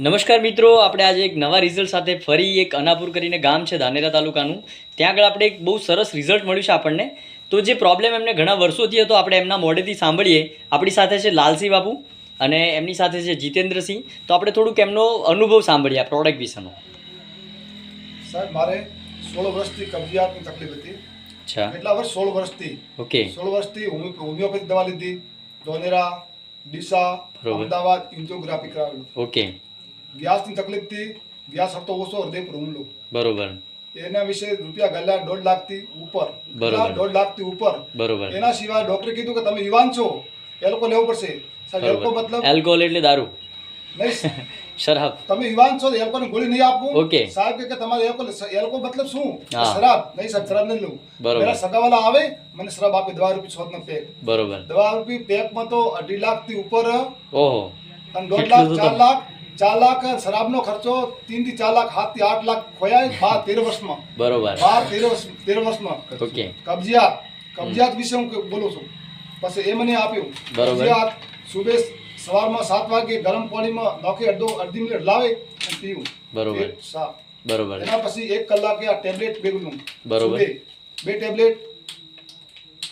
નમસ્કાર મિત્રો આપણે આજે એક નવા રિઝલ્ટ સાથે ફરી એક અનાપુર કરીને ગામ છે ધાનેરા તાલુકાનું. ત્યાં આગળ આપણે એક બહુ સરસ રિઝલ્ટ મળ્યું છે આપણને. તો જે પ્રોબ્લેમ એમને ઘણા વર્ષોથી હતો આપણે એમના મોઢેથી સાંભળીએ. આપણી સાથે છે લાલસિંહ બાપુ અને એમની સાથે છે જીતેન્દ્રસિંહ. તો આપણે થોડુંક એમનો અનુભવ સાંભળીએ આ પ્રોડક્ટ વિશેનો. સાહેબ મારે સોળ વર્ષથી કબજિયાતની તકલીફ હતી. અચ્છા. એટલા વર્ષ? સોળ વર્ષથી. ઓકે. સોળ વર્ષથી હોમિયો- હોમિયોપેથી દવા લીધી. ધોનેરા ડીસા અમદાવાદ ઇન્જિયોગ્રાફી કરાવેલું. ઓકે. ગેસની તકલીફથી ગેસ હતો ઓછો હૃદય પર હુમલો બરોબર. એના વિશે રૂપિયા ગયેલા દોઢ લાખથી ઉપર બરોબર. કેટલા? દોઢ લાખથી ઉપર. બરોબર. એના સિવાય ડોક્ટરે કીધું કે તમે યુવાન છો એ લોકો લેવું પડશે. મતલબ એલ્કોહોલ એટલે દારૂ. શરાબ. તમે યુવાન છો એ લોકોને ગોળી નહીં આપવું ઓકે. સાહેબ કે તમારે એ લોકો મતલબ શું? શરાબ. નહીં સાહેબ શરાબ નહીં લઉં. બરોબર. સગાવાલા આવે મને શરાબ આપે દવા રૂપી સોતનો પેક. બરોબર. દવા રૂપી પેકમાં તો અઢી લાખથી ઉપર ઓહો. અને દોઢ લાખ ચાર લાખ. ચાર લાખ શરાબનો ખર્ચો ત્રણથી ચાર લાખ સાતથી આઠ લાખ ખોયા બાર તેર વર્ષમાં. બરોબર. બાર તેર વર્ષ તેર વર્ષમાં. ઓકે. કબજિયાત કબજિયાત વિશે હું બોલું છું. પછી એ મને આપ્યું. બરોબર. કબજિયાત સુબે સવારમાં સાત વાગે ગરમ પાણીમાં નાખી અડધો અડધી મિનિટ લાવે અને પીવું. બરોબર. બરોબર. એના પછી એક કલાકે આ ટેબ્લેટ ભેગું બરોબર. બે ટેબ્લેટ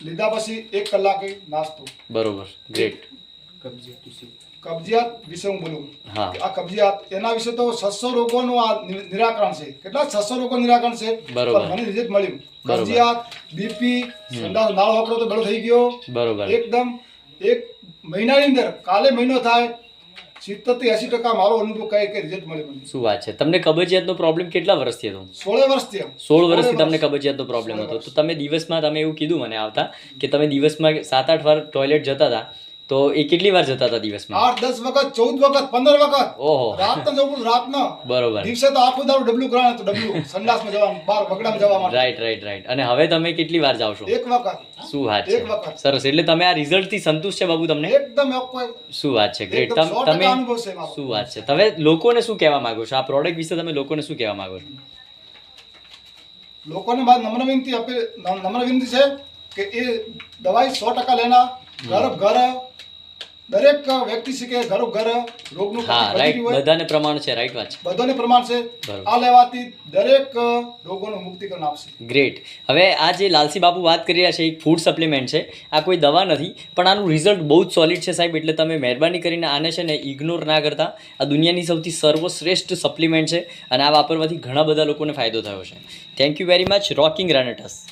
લીધા પછી એક કલાકે નાસ્તો. બરોબર. ગ્રેટ કબજિયાત વિશે હું બોલું. હા. આ કબજિયાત એના વિશે તો છસો રોગોનું આ નિરાકરણ છે. કેટલા? છસો રોગો નિરાકરણ છે. મને રિઝલ્ટ મળ્યું. કબજિયાત બીપી સંડાસ નાળો વાપરો તો બેડો થઈ ગયો. બરોબર. એકદમ એક મહિનાની અંદર કાલે મહિનો થાય સિત્તેર એસી ટકા મારો અનુભવ કહે કે રિઝલ્ટ મળ્યું મને? શું વાત છે? તમને કબજિયાતનો પ્રોબ્લેમ કેટલા વર્ષથી હતો સોળે વર્ષથી સોળ વર્ષથી તમને કબજિયાતનો પ્રોબ્લેમ હતો. તો તમે દિવસમાં તમે એવું કીધું મને આવતા કે તમે દિવસમાં સાત આઠ વાર ટોયલેટ જતા હતા. તો એ કેટલી વાર જતા હતા દિવસમાં? આઠ દસ વખત ચૌદ વખત પંદર વખત. ઓહો. રાતના જવું રાતના. બરોબર. દિવસે તો આખું દારૂ ડબલું કરાવે તો ડબલું. સંડાસમાં જવા બાર વગડામાં જવા માટે. Right right right. અને હવે તમે કેટલી વાર જાવ છો? એક વખત. શું વાત એક વખત. સરસ. એટલે તમે આ રિઝલ્ટથી સંતુષ્ટ છે બાબુ તમને? એકદમ શું વાત છે. ગ્રેટ તમે તમે છે. શું વાત છે. તમે લોકોને શું કહેવા માંગો છો? આ પ્રોડક્ટ વિશે તમે લોકોને શું કહેવા માંગો છો? લોકોને મારી નમ્ર વિનંતી આપી નમ્ર વિનંતી છે કે એ દવાઈ સો ટકા લેના. ઘર ઘર દરેક વ્યક્તિ છે કે ઘરો ઘર રોગનું હા રાઈટ બધાને પ્રમાણ છે રાઈટ વાત છે. બધાને પ્રમાણ છે. આ લેવાથી દરેક રોગોનું મુક્તિકરણ આપશે. ગ્રેટ હવે આ જે લાલસી બાપુ વાત કરી રહ્યા છે એક ફૂડ સપ્લિમેન્ટ છે આ કોઈ દવા નથી પણ આનું રિઝલ્ટ બહુ જ સોલિડ છે સાહેબ એટલે તમે મહેરબાની કરીને આને છે ને ઇગ્નોર ના કરતા. આ દુનિયાની સૌથી સર્વશ્રેષ્ઠ સપ્લિમેન્ટ છે અને આ વાપરવાથી ઘણા બધા લોકોને ફાયદો થયો છે. Thank you very much rocking રનટસ